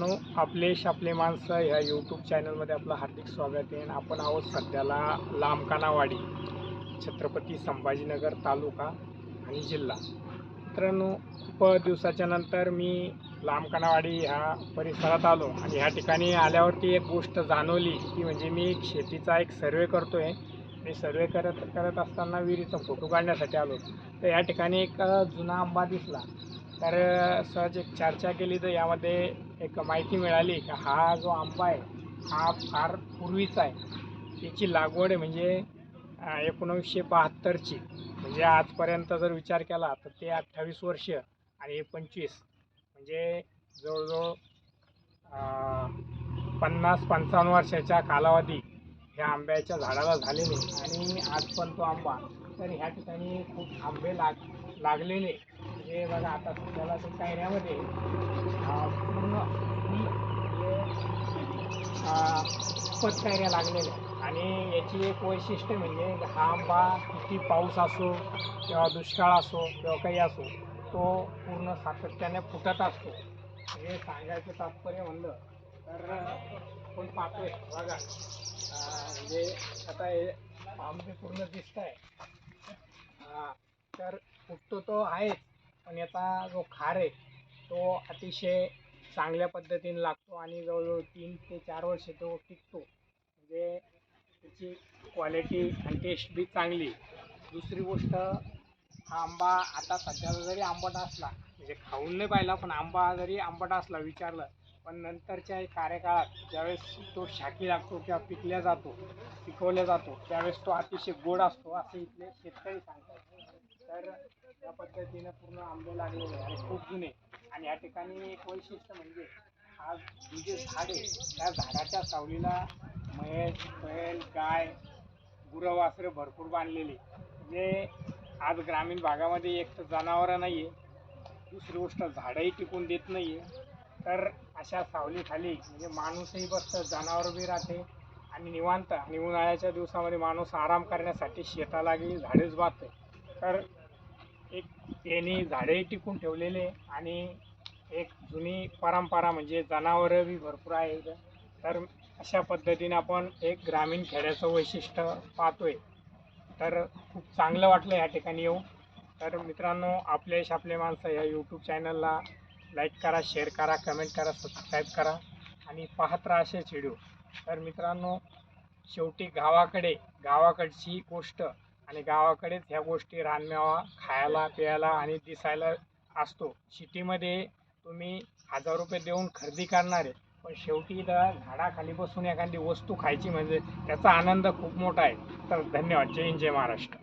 मित्रांनो आपले शापले माणसं ह्या यूट्यूब चॅनलमध्ये आपलं हार्दिक स्वागत आहे. आणि आपण आहोत सध्याला लांबकानावाडी छत्रपती संभाजीनगर तालुका आणि जिल्हा. मित्रांनो खूप दिवसाच्या नंतर मी लांबकानावाडी ह्या परिसरात आलो आणि ह्या ठिकाणी आल्यावरती एक गोष्ट जाणवली ती म्हणजे मी शेतीचा एक सर्वे करतो आहे आणि सर्वे करत करत असताना विहिरीचा फोटो काढण्यासाठी आलो. तर या ठिकाणी एक जुना आंबा दिसला. तर सहज एक चर्चा केली तर यामध्ये एक माहिती मिळाली की हा जो आंबा आहे हा फार पूर्वीचा आहे. याची लागवड आहे म्हणजे एकोणीसशे बहात्तरची. म्हणजे आजपर्यंत जर विचार केला तर ते अठ्ठावीस वर्ष आणि हे पंचवीस. म्हणजे जवळजवळ पन्नास पंचावन्न वर्षाच्या कालावधी ह्या आंब्याच्या झाडाला झालेले आणि आज पण तो आंबा. तर ह्या ठिकाणी खूप आंबे लाग लागलेले. हे बघा आता सध्याला कायऱ्यामध्ये पूर्ण ही म्हणजे कायऱ्या लागलेल्या आणि याची एक वैशिष्ट्य म्हणजे हा आंबा किती पाऊस असो किंवा दुष्काळ असो किंवा काही असो तो पूर्ण सातत्याने फुटत असतो. हे सांगायचं तात्पर्य म्हणलं तर आपण पाहतोय बघा. म्हणजे आता हे आंबे पूर्ण दिसत आहे तर फुटतो तो आहेच पण याचा जो खार आहे तो अतिशय चांगल्या पद्धतीने लागतो आणि जवळजवळ तीन ते चार वर्ष तो टिकतो. म्हणजे त्याची क्वालिटी आणि टेस्ट बी चांगली दुसरी गोष्ट हा आंबा आता सध्याचा जरी आंबट असला म्हणजे खाऊन नाही पाहिला पण आंबा जरी आंबट असला विचारलं पण नंतरच्या कार्यकाळात ज्यावेळेस तो शाकी लागतो किंवा पिकल्या जातो पिकवल्या जातो त्यावेळेस तो अतिशय गोड असतो असे इथले शेतकरी सांगतात. तर या पद्धतीनं पूर्ण आंबे लागलेले आणि खूप जुने. आणि या ठिकाणी एक वैशिष्ट्य म्हणजे हा जे झाड आहे त्या झाडाच्या सावलीला म्हैस बैल गाय गुरं भरपूर बांधलेली. जे आज ग्रामीण भागामध्ये एक तर जनावरं नाही आहे दुसरी गोष्ट झाडंही टिकून देत नाही आहे तर अशा सावलीखाली म्हणजे माणूसही बसतं जनावर बी राहते आणि निवांत आणि उन्हाळ्याच्या दिवसामध्ये माणूस आराम करण्यासाठी शेताला गेली झाडेच बांधते तर एक यांनी झाडे टिकून ठेवलेले आणि एक जुनी परंपरा म्हणजे जनावरं बी भरपूर आहे तर अशा पद्धतीने आपण एक ग्रामीण खेड्याचं वैशिष्ट्य पाहतोय. तर खूप चांगलं वाटलं या ठिकाणी येऊन. तर मित्रांनो आपले आपले माणसं या यूट्यूब चॅनलला लाईक करा शेअर करा कमेंट करा सबस्क्राईब करा आणि पाहत राहा असेच व्हिडिओ तर मित्रांनो शेवटी गावाकडे गावाकडची गोष्ट आणि गावाकडेच ह्या गोष्टी रानमेवा खायला प्यायला आणि दिसायला असतो. सिटीमध्ये तुम्ही हजार रुपये देऊन खरेदी करणार आहे पण शेवटी तर झाडाखाली बसून एखादी वस्तू खायची म्हणजे त्याचा आनंद खूप मोठा आहे. तर धन्यवाद. जय हिंद जय महाराष्ट्र.